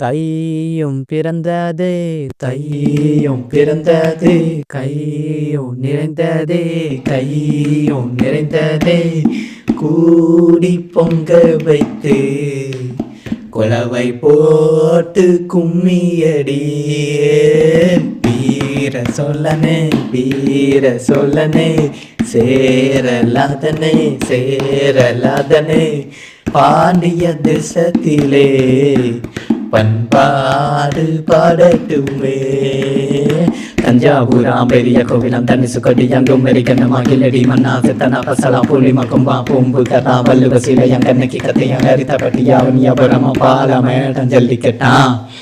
தையும் பிறந்தது தையும் பிறந்தது கையும் நிறைந்ததே கையும் நிறைந்ததே. கூடி பொங்க வைத்து குலவை போட்டு கும்மியடி. வீர சொல்லனே வீர சொல்லனே சேரலாதனே சேரலாதனே. பாண்டிய திசத்திலே பண்பாடு பாடட்டுமே. தஞ்சாவூராம் பெரிய கோவிலம் தனுசு கொடி அங்கும் மெரிக்கண்ணமாகிலடி மன்னாசு சித்தனா பசலா புலி மக்கும்பா பூம்பு கதா வல்லுவ சிலையம் கண்ணக்கி கதையம் ஹரித பட்டியாவன் யபரம பாலமேடம் ஜல்லிக்கட்டா.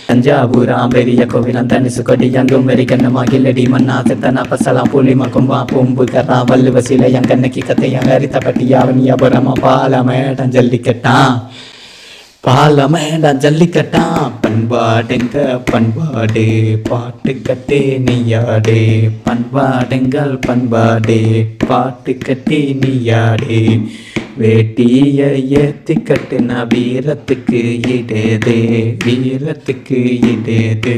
தஞ்சாவூராம் பெரிய கோவிலம் தனுசு கொடி அங்கும் மெரிக்கண்ணமாகிலடி மன்னாசு சித்தனா பசலா புலி மக்கும்பா பூம்பு கதா வல்லுவ சிலையம் கண்ணக்கி கதையம் ஹரித பட்டியாவன் யபரம பாலமேடம் ஜல்லிக்கட்டா. பாலமேடா ஜல்லிக்கட்டா. பண்பாடுங்க பண்பாடு பாட்டு கட்டே நீயாடு. பண்பாடுங்கள் பண்பாடே பாட்டு கட்டி நீயாடு. வேட்டிய ஏத்தி கட்டுனா வீரத்துக்கு இடேதே வீரத்துக்கு இடேதே.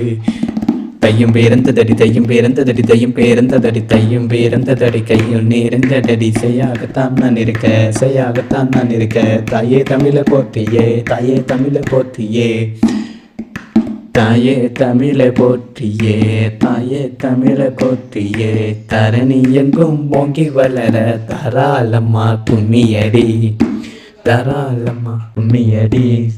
தையும் பேரந்ததடி தையும் பேரந்ததடி தையும் பேருந்ததடி தையும் பேருந்ததடி கையும் நேர்ந்ததடி செய்யாகத்தான் நான் இருக்க செய்யாகத்தான் நான் இருக்க. தாயே தமிழை போற்றியே தாயே தமிழை போற்றியே. தாயே தமிழை போற்றியே தாயே தமிழை போற்றியே. தரணி எங்கும் பொங்கி வளர தாராளம்மா கும்மியடி. தாராளம்மா கும்மியடி.